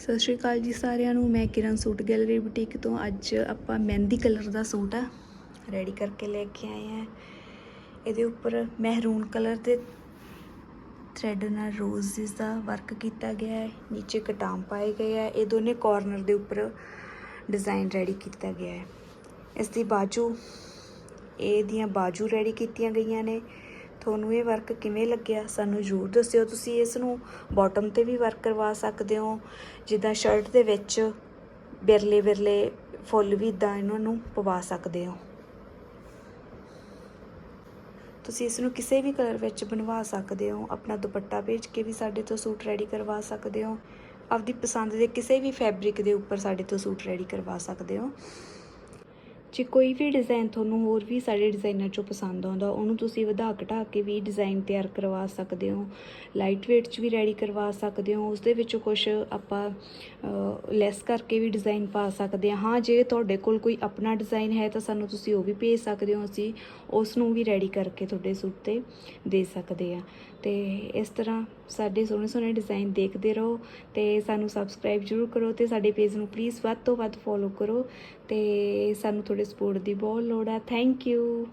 ਸਤਿ ਸ਼੍ਰੀ ਅਕਾਲ ਜੀ ਸਾਰਿਆਂ ਨੂੰ। ਮੈਂ ਕਿਰਨ ਸੂਟ ਗੈਲਰੀ ਬੁਟੀਕ ਤੋਂ। ਅੱਜ ਆਪਾਂ ਮਹਿੰਦੀ ਕਲਰ ਦਾ ਸੂਟ ਆ ਰੈਡੀ ਕਰਕੇ ਲੈ ਕੇ ਆਏ ਆ। ਇਹਦੇ ਉੱਪਰ ਮਹਿਰੂਨ ਕਲਰ ਦੇ ਥ੍ਰੈਡ ਨਾਲ ਰੋਜ਼ਸ ਦਾ ਵਰਕ ਕੀਤਾ ਗਿਆ ਹੈ। ਨੀਚੇ ਕਟਾਮ ਪਾਏ ਗਏ ਆ। ਇਹ ਦੋਨੇ ਕਾਰਨਰ ਦੇ ਉੱਪਰ ਡਿਜ਼ਾਈਨ ਰੈਡੀ ਕੀਤਾ ਗਿਆ ਹੈ। ਇਸ ਦੀ ਬਾਜੂ, ਇਹ ਦੀਆਂ ਬਾਜੂ ਰੈਡੀ ਕੀਤੀਆਂ ਗਈਆਂ ਨੇ। ਤੁਹਾਨੂੰ ਇਹ ਵਰਕ ਕਿਵੇਂ ਲੱਗਿਆ? ਸਾਨੂੰ ਜ਼ਰੂਰ ਦੱਸਿਓ। ਤੁਸੀਂ ਇਸ ਨੂੰ ਬਾਟਮ ਤੇ ਵੀ ਵਰਕ ਕਰਵਾ ਸਕਦੇ ਹੋ। ਜਿੱਦਾਂ ਸ਼ਰਟ ਦੇ ਵਿੱਚ ਬਿਰਲੇ ਬਿਰਲੇ ਫੁੱਲ ਵੀ ਇਦਾਂ ਇਹਨਾਂ ਨੂੰ ਪਵਾ ਸਕਦੇ ਹੋ। ਤੁਸੀਂ ਇਸ ਨੂੰ ਕਿਸੇ ਵੀ ਕਲਰ ਵਿੱਚ ਬਣਵਾ ਸਕਦੇ ਹੋ। ਆਪਣਾ ਦੁਪੱਟਾ ਭੇਜ ਕੇ ਵੀ ਸਾਡੇ ਤੋਂ ਸੂਟ ਰੈਡੀ ਕਰਵਾ ਸਕਦੇ ਹੋ। ਆਪਦੀ ਪਸੰਦ ਦੇ ਕਿਸੇ ਵੀ ਫੈਬਰਿਕ ਦੇ ਉੱਪਰ ਸਾਡੇ ਤੋਂ ਸੂਟ ਰੈਡੀ ਕਰਵਾ ਸਕਦੇ ਹੋ। ਜੇ ਕੋਈ ਵੀ ਡਿਜ਼ਾਈਨ ਤੁਹਾਨੂੰ ਹੋਰ ਵੀ ਸਾਡੇ ਡਿਜ਼ਾਈਨਰ ਚੋਂ ਪਸੰਦ ਆਉਂਦਾ, ਉਹਨੂੰ ਤੁਸੀਂ ਵਧਾ ਘਟਾ ਕੇ ਵੀ ਡਿਜ਼ਾਈਨ ਤਿਆਰ ਕਰਵਾ ਸਕਦੇ ਹੋ। ਲਾਈਟ weight ਚ ਵੀ ਰੈਡੀ ਕਰਵਾ ਸਕਦੇ ਹੋ। ਉਸ ਦੇ ਵਿੱਚੋਂ ਕੁਝ ਆਪਾਂ ਲੈਸ ਕਰਕੇ ਵੀ ਡਿਜ਼ਾਈਨ ਪਾ ਸਕਦੇ ਹਾਂ। ਹਾਂ, ਜੇ ਤੁਹਾਡੇ ਕੋਲ ਕੋਈ ਆਪਣਾ ਡਿਜ਼ਾਈਨ ਹੈ ਤਾਂ ਸਾਨੂੰ ਤੁਸੀਂ ਉਹ ਵੀ ਭੇਜ ਸਕਦੇ ਹੋ। ਅਸੀਂ ਉਸ ਨੂੰ ਵੀ ਰੈਡੀ ਕਰਕੇ ਤੁਹਾਡੇ ਸੂਟ ਤੇ ਦੇ ਸਕਦੇ ਆ ਤੇ ਇਸ ਤਰ੍ਹਾਂ ਸਾਡੇ ਸੋਹਣੇ ਸੋਹਣੇ ਡਿਜ਼ਾਈਨ ਦੇਖਦੇ ਰਹੋ ਤੇ ਸਾਨੂੰ ਸਬਸਕ੍ਰਾਈਬ ਜ਼ਰੂਰ ਕਰੋ ਤੇ ਸਾਡੇ ਪੇਜ ਨੂੰ ਪਲੀਜ਼ ਵੱਧ ਤੋਂ ਵੱਧ ਫੋਲੋ ਕਰੋ ਤੇ ਸਾਨੂੰ ਤੁਹਾਡੇ ਸਪੋਰਟ ਦੀ ਬਹੁਤ ਲੋੜ ਹੈ। Thank you